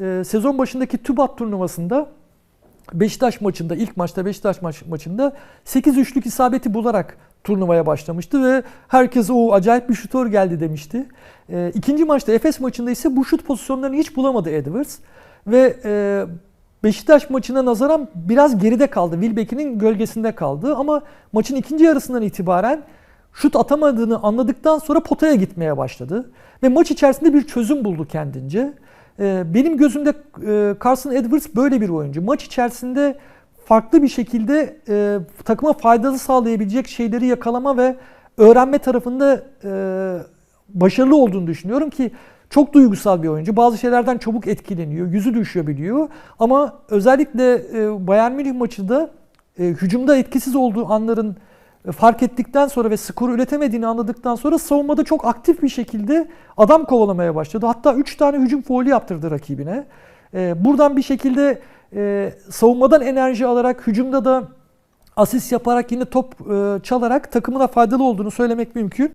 e, sezon başındaki TÜBAT turnuvasında Beşiktaş maçında ilk maçta Beşiktaş maç, maçında 8 üçlük isabeti bularak turnuvaya başlamıştı ve herkes o acayip bir şutör geldi demişti. E, ikinci maçta Efes maçında ise bu şut pozisyonlarını hiç bulamadı Edwards ve e, Beşiktaş maçına nazaran biraz geride kaldı. Wilbeck'in gölgesinde kaldı ama maçın ikinci yarısından itibaren şut atamadığını anladıktan sonra potaya gitmeye başladı. Ve maç içerisinde bir çözüm buldu kendince. Ee, Benim gözümde e, Carson Edwards böyle bir oyuncu. Maç içerisinde farklı bir şekilde e, takıma faydalı sağlayabilecek şeyleri yakalama ve öğrenme tarafında e, başarılı olduğunu düşünüyorum ki çok duygusal bir oyuncu. Bazı şeylerden çabuk etkileniyor, yüzü düşebiliyor. Ama özellikle Bayern Münih maçında hücumda etkisiz olduğu anların fark ettikten sonra ve skoru üretemediğini anladıktan sonra savunmada çok aktif bir şekilde adam kovalamaya başladı. Hatta 3 tane hücum faulü yaptırdı rakibine. E, buradan bir şekilde e, savunmadan enerji alarak hücumda da asist yaparak yine top e, çalarak takımına faydalı olduğunu söylemek mümkün.